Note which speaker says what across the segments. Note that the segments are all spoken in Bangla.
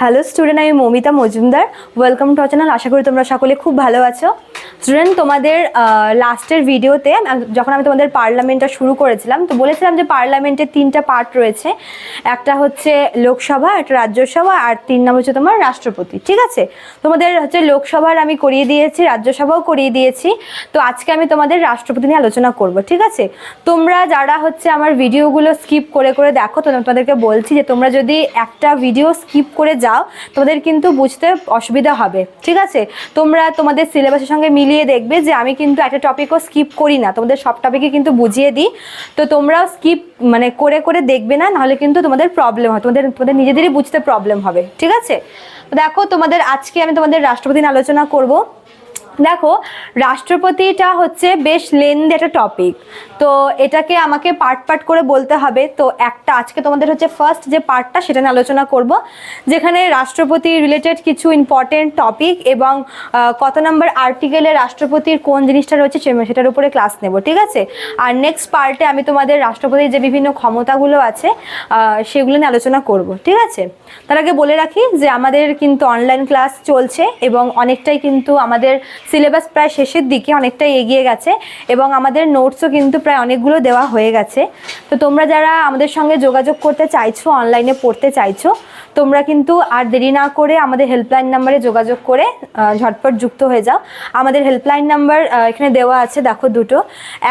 Speaker 1: হ্যালো স্টুডেন্ট আমি Momita Majumdar welcome to channel আশা করি তোমরা সকলে খুব ভালো আছো। স্টুডেন্ট তোমাদের লাস্টের ভিডিওতে যখন আমি তোমাদের পার্লামেন্টটা শুরু করেছিলাম, তো বলেছিলাম যে পার্লামেন্টের তিনটা পার্ট রয়েছে। একটা হচ্ছে লোকসভা, একটা রাজ্যসভা, আর তিন নাম হচ্ছে তোমার রাষ্ট্রপতি, ঠিক আছে? তোমাদের হচ্ছে লোকসভার আমি করিয়ে দিয়েছি, রাজ্যসভাও করিয়ে দিয়েছি। তো আজকে আমি তোমাদের রাষ্ট্রপতি নিয়ে আলোচনা করব, ঠিক আছে? তোমরা যারা হচ্ছে আমার ভিডিওগুলো স্কিপ করে করে দেখো, তো তোমাদেরকে বলছি যে তোমরা যদি একটা ভিডিও স্কিপ করে যাও, তোমাদের কিন্তু বুঝতে অসুবিধা হবে, ঠিক আছে? তোমরা তোমাদের সিলেবাসের সঙ্গে মিলিয়ে দেখবে যে আমি কিন্তু একটা টপিকও স্কিপ করি না। তোমাদের সব টপিকে কিন্তু বুঝিয়ে দিই। তো তোমরাও স্কিপ মানে করে করে দেখবে না, নাহলে কিন্তু তোমাদের প্রবলেম হয়। তোমাদের তোমাদের নিজেদেরই বুঝতে প্রবলেম হবে। ঠিক আছে? দেখো তোমাদের আজকে আমি তোমাদের রাষ্ট্রপতি আলোচনা করব। দেখো, রাষ্ট্রপতিটা হচ্ছে বেশ লেন্দি একটা টপিক তো এটাকে আমাকে পার্ট পার্ট করে বলতে হবে। তো একটা, আজকে তোমাদের হচ্ছে ফার্স্ট যে পার্টটা সেটা নিয়ে আলোচনা করব, যেখানে রাষ্ট্রপতি রিলেটেড কিছু ইম্পর্টেন্ট টপিক এবং কত নম্বর আর্টিকেলে রাষ্ট্রপতির কোন জিনিসটা রয়েছে সেটার উপরে ক্লাস নেব, ঠিক আছে? আর নেক্সট পার্টে আমি তোমাদের রাষ্ট্রপতির যে বিভিন্ন ক্ষমতাগুলো আছে সেগুলো নিয়ে আলোচনা করব, ঠিক আছে? তার আগে বলে রাখি যে আমাদের কিন্তু অনলাইন ক্লাস চলছে এবং অনেকটাই কিন্তু আমাদের সিলেবাস প্রায় শেষের দিকে অনেকটাই এগিয়ে গেছে এবং আমাদের নোটসও কিন্তু প্রায় অনেকগুলো দেওয়া হয়ে গেছে। তো তোমরা যারা আমাদের সঙ্গে যোগাযোগ করতে চাইছো, অনলাইনে পড়তে চাইছো, তোমরা কিন্তু আর দেরি না করে আমাদের হেল্পলাইন নাম্বারে যোগাযোগ করে ঝটপট যুক্ত হয়ে যাও। আমাদের হেল্পলাইন নাম্বার এখানে দেওয়া আছে, দেখো দুটো।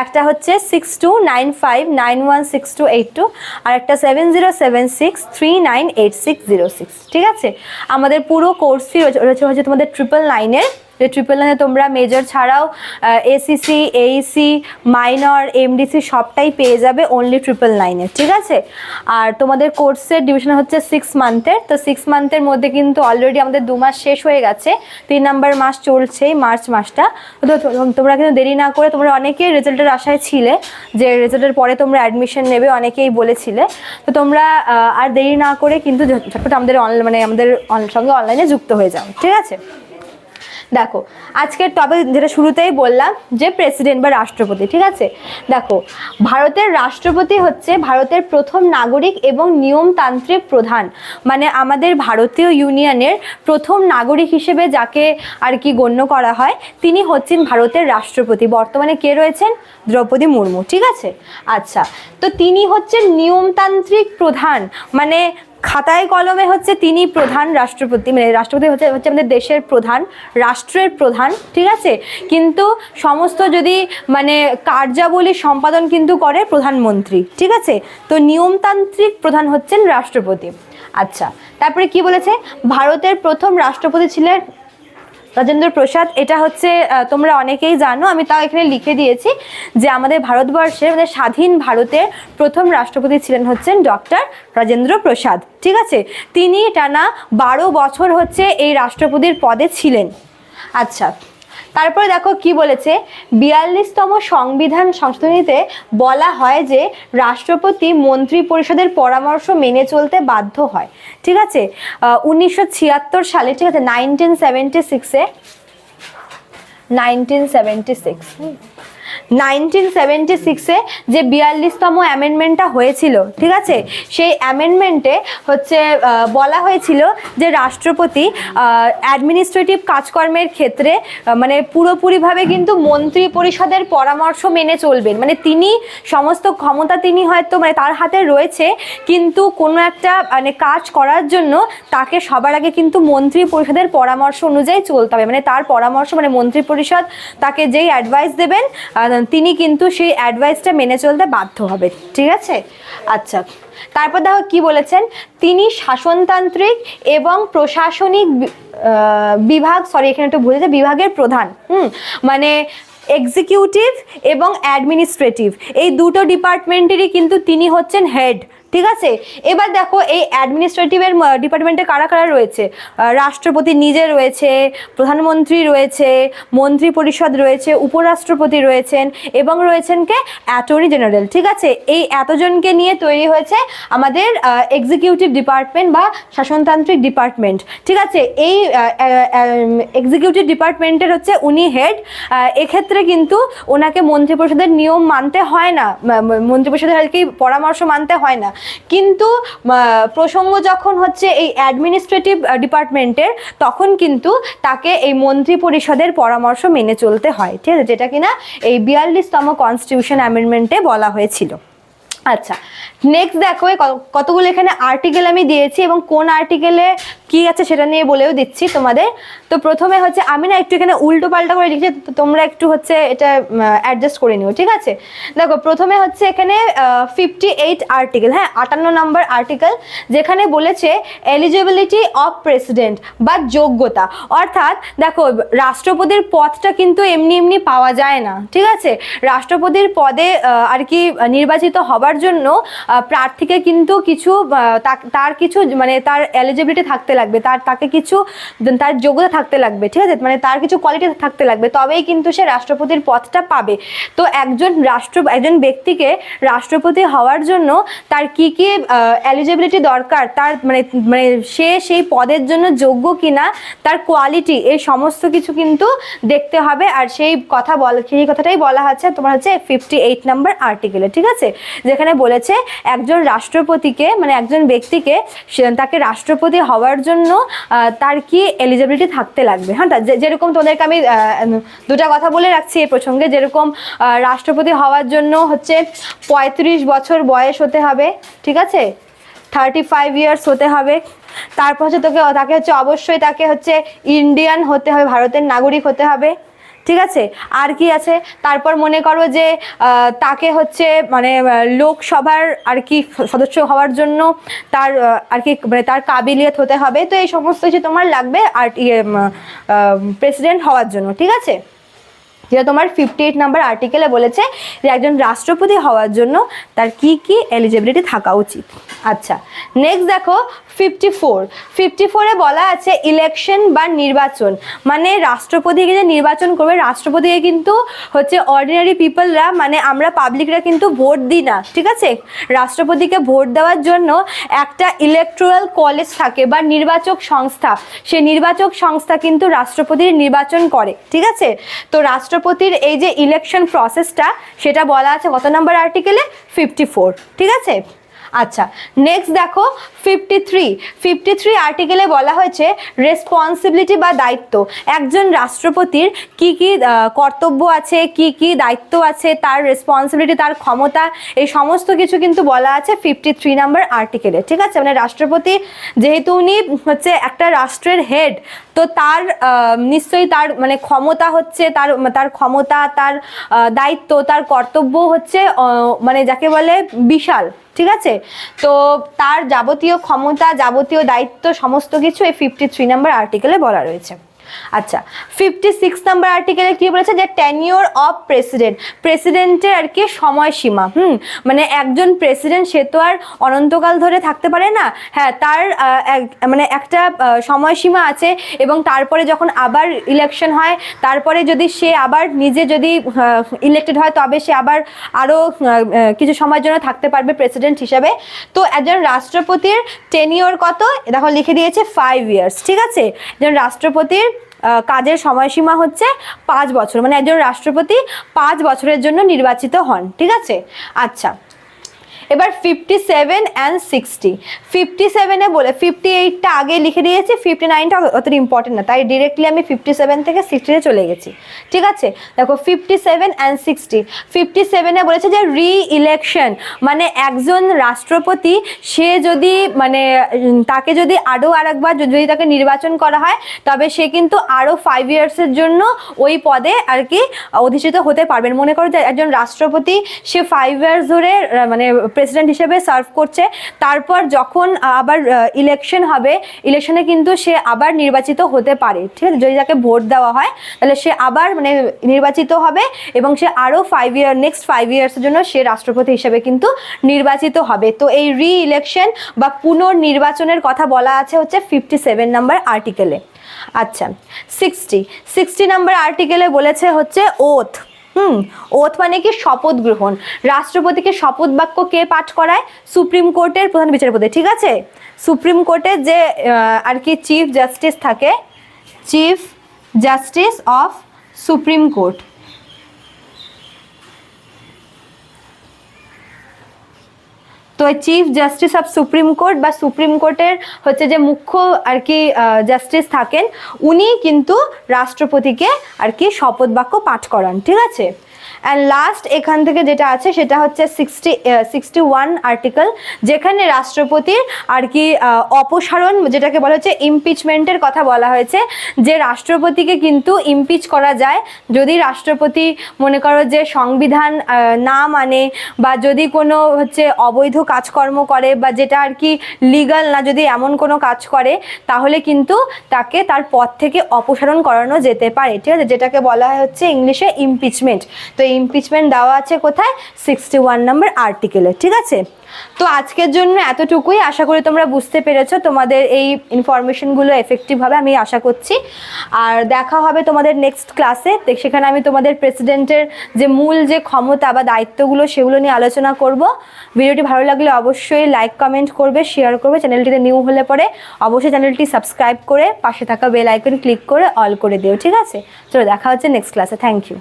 Speaker 1: একটা হচ্ছে six two nine five nine one six two eight two আর একটা seven zero seven six three nine eight six zero six ঠিক আছে? আমাদের পুরো কোর্স ফি রয়েছে হচ্ছে তোমাদের ট্রিপল নাইনের যে ট্রিপল নাইনে তোমরা মেজর ছাড়াও এসিসি এইসি মাইনর এমডিসি সবটাই পেয়ে যাবে অনলি ট্রিপল নাইনে ঠিক আছে? আর তোমাদের কোর্সের ডিভিশন হচ্ছে সিক্স মান্থের তো সিক্স মান্থের মধ্যে কিন্তু অলরেডি আমাদের দু মাস শেষ হয়ে গেছে, তিন নাম্বার মাস চলছেই মার্চ মাসটা। তো তোমরা কিন্তু দেরি না করে তোমরা অনেকেই রেজাল্টের আশায় ছিলে, যে রেজাল্টের পরে তোমরা অ্যাডমিশন নেবে, অনেকেই বলেছিলে। তো তোমরা আর দেরি না করে কিন্তু ঝটপট আমাদের অনলাইন মানে আমাদের সঙ্গে অনলাইনে যুক্ত হয়ে যাও, ঠিক আছে? দেখো, আজকের টপিক যেটা শুরুতেই বললাম যে প্রেসিডেন্ট বা রাষ্ট্রপতি, ঠিক আছে? দেখো, ভারতের রাষ্ট্রপতি হচ্ছে ভারতের প্রথম নাগরিক এবং নিয়মতান্ত্রিক প্রধান। মানে আমাদের ভারতীয় ইউনিয়নের প্রথম নাগরিক হিসেবে যাকে আর কি গণ্য করা হয়, তিনি হচ্ছেন ভারতের রাষ্ট্রপতি। বর্তমানে কে রয়েছেন? দ্রৌপদী মুর্মু, ঠিক আছে? আচ্ছা তো তিনি হচ্ছেন নিয়মতান্ত্রিক প্রধান। মানে খাতায় কলমে হচ্ছে তিনি প্রধান রাষ্ট্রপতি মানে রাষ্ট্রপতি হচ্ছে হচ্ছে আমাদের দেশের প্রধান, রাষ্ট্রের প্রধান, ঠিক আছে? কিন্তু সমস্ত যদি মানে কার্যাবলী সম্পাদন কিন্তু করে প্রধানমন্ত্রী, ঠিক আছে? তো নিয়মতান্ত্রিক প্রধান হচ্ছেন রাষ্ট্রপতি। আচ্ছা তারপরে কি বলেছে? ভারতের প্রথম রাষ্ট্রপতি ছিলেন রাজেন্দ্র প্রসাদ, এটা হচ্ছে তোমরা অনেকেই জানো, আমি তাও এখানে লিখে দিয়েছি যে আমাদের ভারতবর্ষের মানে স্বাধীন ভারতের প্রথম রাষ্ট্রপতি ছিলেন হচ্ছেন ডক্টর রাজেন্দ্র প্রসাদ, ঠিক আছে? তিনি টানা বারো বছর হচ্ছে এই রাষ্ট্রপতির পদে ছিলেন। আচ্ছা তারপরে দেখো কি বলেছে? বিয়াল্লিশতম সংবিধান সংশোধনীতে বলা হয় যে রাষ্ট্রপতি মন্ত্রী পরিষদের পরামর্শ মেনে চলতে বাধ্য হয়। ঠিক আছে? উনিশশো ছিয়াত্তর সালে, ঠিক আছে? নাইনটিন সেভেন্টি সিক্সে nineteen seventy six. Nineteen seventy সিক্সে যে বিয়াল্লিশতম অ্যামেন্ডমেন্টটা হয়েছিল, ঠিক আছে? সেই অ্যামেন্ডমেন্টে হচ্ছে বলা হয়েছিল যে রাষ্ট্রপতি অ্যাডমিনিস্ট্রেটিভ কাজকর্মের ক্ষেত্রে মানে পুরোপুরিভাবে কিন্তু মন্ত্রী পরিষদের পরামর্শ মেনে চলবেন। মানে তিনি সমস্ত ক্ষমতা তিনি হয়তো মানে তার হাতে রয়েছে, কিন্তু কোনো একটা মানে কাজ করার জন্য তাকে সবার আগে কিন্তু মন্ত্রী পরিষদের পরামর্শ অনুযায়ী চলতে হবে। মানে তার পরামর্শ মানে মন্ত্রী পরিষদ তাকে যেই অ্যাডভাইস দেবেন তিনি কিন্তু সেই অ্যাডভাইসটা মেনে চলতে বাধ্য হবে, ঠিক আছে? আচ্ছা তারপর দেখো কি বলেছেন? তিনি শাসনতান্ত্রিক এবং প্রশাসনিক বিভাগ সরি এখানে একটু ভুলেছে বিভাগের প্রধান, হুম? মানে এক্সিকিউটিভ এবং অ্যাডমিনিস্ট্রেটিভ এই দুটো ডিপার্টমেন্টেরই কিন্তু তিনি হচ্ছেন হেড ঠিক আছে? এবার দেখো এই অ্যাডমিনিস্ট্রেটিভের ডিপার্টমেন্টে কারা কারা রয়েছে? রাষ্ট্রপতি নিজে রয়েছে, প্রধানমন্ত্রী রয়েছে, মন্ত্রী পরিষদ রয়েছে, উপরাষ্ট্রপতি রয়েছেন এবং রয়েছেন কে? অ্যাটর্নি জেনারেল ঠিক আছে? এই এতজনকে নিয়ে তৈরি হয়েছে আমাদের এক্সিকিউটিভ ডিপার্টমেন্ট বা শাসনতান্ত্রিক ডিপার্টমেন্ট ঠিক আছে? এই এক্সিকিউটিভ ডিপার্টমেন্টের হচ্ছে উনি হেড এক্ষেত্রে কিন্তু ওনাকে মন্ত্রিপরিষদের নিয়ম মানতে হয় না মন্ত্রিপরিষদের আর পরামর্শ মানতে হয় না। কিন্তু প্রসঙ্গ যখন হচ্ছে এই অ্যাডমিনিস্ট্রেটিভ ডিপার্টমেন্টের তখন কিন্তু তাকে এই মন্ত্রী পরিষদের পরামর্শ মেনে চলতে হয়, ঠিক আছে? যেটা কিনা এই বিয়াল্লিশতম কনস্টিটিউশন অ্যামেন্ডমেন্টে বলা হয়েছিল। আচ্ছা নেক্সট দেখো কতগুলো এখানে আর্টিকেল আমি দিয়েছি এবং কোন আর্টিকেলে কি আছে সেটা নিয়ে বলেও দিচ্ছি তোমাদের। তো প্রথমে হচ্ছে আমি না একটু এখানে উল্টো পাল্টা করে লিখেছি তোমরা একটু হচ্ছে এটা অ্যাডজাস্ট করে নিও, ঠিক আছে? দেখো, প্রথমে হচ্ছে এখানে ফিফটি এইট আর্টিকেল হ্যাঁ আটান্ন নম্বর আর্টিকেল যেখানে বলেছে এলিজিবিলিটি অফ প্রেসিডেন্ট বা যোগ্যতা। অর্থাৎ দেখো, রাষ্ট্রপতির পদটা কিন্তু এমনি এমনি পাওয়া যায় না, ঠিক আছে? রাষ্ট্রপতির পদে আর কি নির্বাচিত হবার জন্য প্রার্থীকে কিন্তু কিছু তার কিছু মানে তার এলিজিবিলিটি থাকতে লাগবে। তার, তাকে কিছু তার যোগ্যতা থাকতে লাগবে, ঠিক আছে? মানে তার কিছু কোয়ালিটি থাকতে লাগবে। তবেই কিন্তু সে রাষ্ট্রপতির পদটা পাবে। তো একজন রাষ্ট্র, একজন ব্যক্তিকে রাষ্ট্রপতি হওয়ার জন্য তার কি কি এলিজিবিলিটি দরকার? তার মানে মানে সে সেই পদের জন্য যোগ্য কিনা? তার কোয়ালিটি এই সমস্ত কিছু কিন্তু দেখতে হবে। আর সেই কথা বল, সেই কথাটাই বলা হচ্ছে তোমার হচ্ছে ফিফটি এইট নাম্বার আর্টিকেলে ঠিক আছে? যেখানে বলেছে একজন রাষ্ট্রপতিকে মানে একজন ব্যক্তিকে তাকে রাষ্ট্রপতি হওয়ার জন্য তার কি এলিজিবিলিটি থাকতে লাগবে? হ্যাঁ যেরকম তোমাদেরকে আমি দুটা কথা বলে রাখছি এই প্রসঙ্গে, যেরকম রাষ্ট্রপতি হওয়ার জন্য হচ্ছে পঁয়ত্রিশ বছর বয়স হতে হবে, ঠিক আছে? থার্টি ফাইভ ইয়ার্স হতে হবে। তারপর হচ্ছে তোকে, তাকে হচ্ছে অবশ্যই তাকে হচ্ছে ইন্ডিয়ান হতে হবে, ভারতের নাগরিক হতে হবে। ঠিক আছে? আর কি আছে? তারপর মনে করো যে তাকে হচ্ছে মানে লোকসভার আর কি সদস্য হওয়ার জন্য তার আর কি মানে তার কাবিলিয়ত হতে হবে। তো এই সমস্ত কিছু তোমার লাগবে আর ইয়ে প্রেসিডেন্ট হওয়ার জন্য, ঠিক আছে? যেটা তোমার ফিফটি এইট নাম্বার আর্টিকেলে বলেছে যে একজন রাষ্ট্রপতি হওয়ার জন্য তার কি কি এলিজিবিলিটি থাকা উচিত। আচ্ছা নেক্সট দেখো ফিফটি ফোর ফিফটি ফোরে বলা আছে ইলেকশন বা নির্বাচন। মানে রাষ্ট্রপতিকে যে নির্বাচন করবে, রাষ্ট্রপতিকে কিন্তু হচ্ছে অর্ডিনারি পিপলরা মানে আমরা পাবলিকরা কিন্তু ভোট দিই না, ঠিক আছে? রাষ্ট্রপতিকে ভোট দেওয়ার জন্য একটা ইলেকট্রাল কলেজ থাকে বা নির্বাচক সংস্থা। সেই নির্বাচক সংস্থা কিন্তু রাষ্ট্রপতির নির্বাচন করে, ঠিক আছে? তো রাষ্ট্রপতির এই যে ইলেকশন প্রসেসটা সেটা বলা আছে কত নাম্বার আর্টিকেলে ফিফটি ফোর ঠিক আছে? আচ্ছা নেক্সট দেখো ফিফটি থ্রি ফিফটি থ্রি আর্টিকেলে বলা হয়েছে রেসপন্সিবিলিটি বা দায়িত্ব। একজন রাষ্ট্রপতির কি কি কর্তব্য আছে, কি কি দায়িত্ব আছে, তার রেসপন্সিবিলিটি তার ক্ষমতা, এই সমস্ত কিছু কিন্তু বলা আছে ফিফটি থ্রি নাম্বার আর্টিকেলে ঠিক আছে? মানে রাষ্ট্রপতি, যেহেতু উনি হচ্ছে একটা রাষ্ট্রের হেড তো তার নিশ্চয়ই তার মানে ক্ষমতা হচ্ছে, তার তার ক্ষমতা, তার দায়িত্ব, তার কর্তব্য হচ্ছে মানে যাকে বলে বিশাল, ঠিক আছে? তো তার যাবতীয় ক্ষমতা, যাবতীয় দায়িত্ব, সমস্ত কিছু এই ফিফটি থ্রি নাম্বার আর্টিকেলে বলা রয়েছে। আচ্ছা ফিফটি সিক্স নাম্বার আর্টিকেলে কি বলেছে যে টেনিওর অফ প্রেসিডেন্ট প্রেসিডেন্টের আর কি সময়সীমা, হুম? মানে একজন প্রেসিডেন্ট সে তো আর অনন্তকাল ধরে থাকতে পারে না। হ্যাঁ তার মানে একটা সময়সীমা আছে এবং তারপরে যখন আবার ইলেকশন হয়, তারপরে যদি সে আবার নিজে যদি ইলেক্টেড হয়, তবে সে আবার আরও কিছু সময়ের জন্য থাকতে পারবে প্রেসিডেন্ট হিসাবে। তো একজন রাষ্ট্রপতির টেনিওর কত? দেখো লিখে দিয়েছে ফাইভ ইয়ার্স ঠিক আছে? একজন রাষ্ট্রপতির কাজের সময়সীমা হচ্ছে পাঁচ বছর। মানে একজন রাষ্ট্রপতি পাঁচ বছরের জন্য নির্বাচিত হন, ঠিক আছে? আচ্ছা। এবার fifty seven and sixty fifty সেভেনে বলে ফিফটি এইটটা আগে লিখে দিয়েছি ফিফটি নাইনটা অতটা ইম্পর্টেন্ট না। তাই ডিরেক্টলি আমি ফিফটি সেভেন থেকে সিক্সটিতে চলে গেছি। ঠিক আছে? দেখো fifty seven and sixty fifty সেভেনে বলেছে যে রি ইলেকশন মানে একজন রাষ্ট্রপতি, সে যদি মানে তাকে যদি আরও আরেকবার যদি তাকে নির্বাচন করা হয়, তবে সে কিন্তু আরও ফাইভ ইয়ার্সের জন্য ওই পদে আর কি অধিষ্ঠিত হতে পারবেন। মনে করো যে একজন রাষ্ট্রপতি, সে ফাইভ ইয়ার্স ধরে মানে প্রেসিডেন্ট হিসেবে সার্ভ করছে। তারপর যখন আবার ইলেকশন হবে ইলেকশনে কিন্তু সে আবার নির্বাচিত হতে পারে। ঠিক আছে? যদি তাকে ভোট দেওয়া হয়, তাহলে সে আবার মানে নির্বাচিত হবে এবং সে আরও ফাইভ ইয়ার নেক্সট ফাইভ ইয়ার্সের জন্য সে রাষ্ট্রপতি হিসেবে কিন্তু নির্বাচিত হবে। তো এই রি ইলেকশন বা পুনর্নির্বাচনের কথা বলা আছে হচ্ছে ফিফটি সেভেন নাম্বার আর্টিকেলে আচ্ছা সিক্সটি সিক্সটি নাম্বার আর্টিকেলে বলেছে হচ্ছে ওথ হুম ওথ মানে কি শপথ গ্রহণ। রাষ্ট্রপতিকে শপথ বাক্য কে পাঠ করায়? সুপ্রিম কোর্টের প্রধান বিচারপতি, ঠিক আছে? সুপ্রিম কোর্টের যে আর কি চিফ জাস্টিস থাকে, chief justice of supreme court. তো chief justice of supreme court বা সুপ্রিম কোর্টের হচ্ছে যে মুখ্য আর কি জাস্টিস থাকেন, উনি কিন্তু রাষ্ট্রপতিকে আর কি শপথ বাক্য পাঠ করান, ঠিক আছে? অ্যান্ড লাস্ট এখান থেকে যেটা আছে, সেটা হচ্ছে সিক্সটি সিক্সটি ওয়ান আর্টিকেল যেখানে রাষ্ট্রপতির আর কি অপসারণ, যেটাকে বলা হচ্ছে ইমপিচমেন্টের কথা বলা হয়েছে, যে রাষ্ট্রপতিকে কিন্তু ইমপিচ করা যায় যদি রাষ্ট্রপতি মনে করো যে সংবিধান না মানে বা যদি কোনো হচ্ছে অবৈধ কাজকর্ম করে বা যেটা আর কি লিগাল না, যদি এমন কোনো কাজ করে, তাহলে কিন্তু তাকে তার পদ থেকে অপসারণ করানো যেতে পারে, ঠিক আছে? যেটাকে বলা হচ্ছে ইংলিশে ইমপিচমেন্ট তো ইমপিচমেন্ট দেওয়া আছে কোথায়? সিক্সটি ওয়ান নাম্বার আর্টিকেলে ঠিক আছে? তো আজকের জন্য এতটুকুই। আশা করি তোমরা বুঝতে পেরেছ তোমাদের এই ইনফরমেশনগুলো এফেক্টিভ হবে, আমি আশা করছি। আর দেখা হবে তোমাদের নেক্সট ক্লাসে সেখানে আমি তোমাদের প্রেসিডেন্টের যে মূল যে ক্ষমতা বা দায়িত্বগুলো, সেগুলো নিয়ে আলোচনা করব। ভিডিওটি ভালো লাগলে অবশ্যই লাইক কমেন্ট করবে শেয়ার করবে। চ্যানেলটিতে নিউ হলে পরে অবশ্যই চ্যানেলটি সাবস্ক্রাইব করে পাশে থাকা বেল আইকন ক্লিক করে অল করে দিও, ঠিক আছে? চলো, দেখা হচ্ছে নেক্সট ক্লাসে থ্যাংক ইউ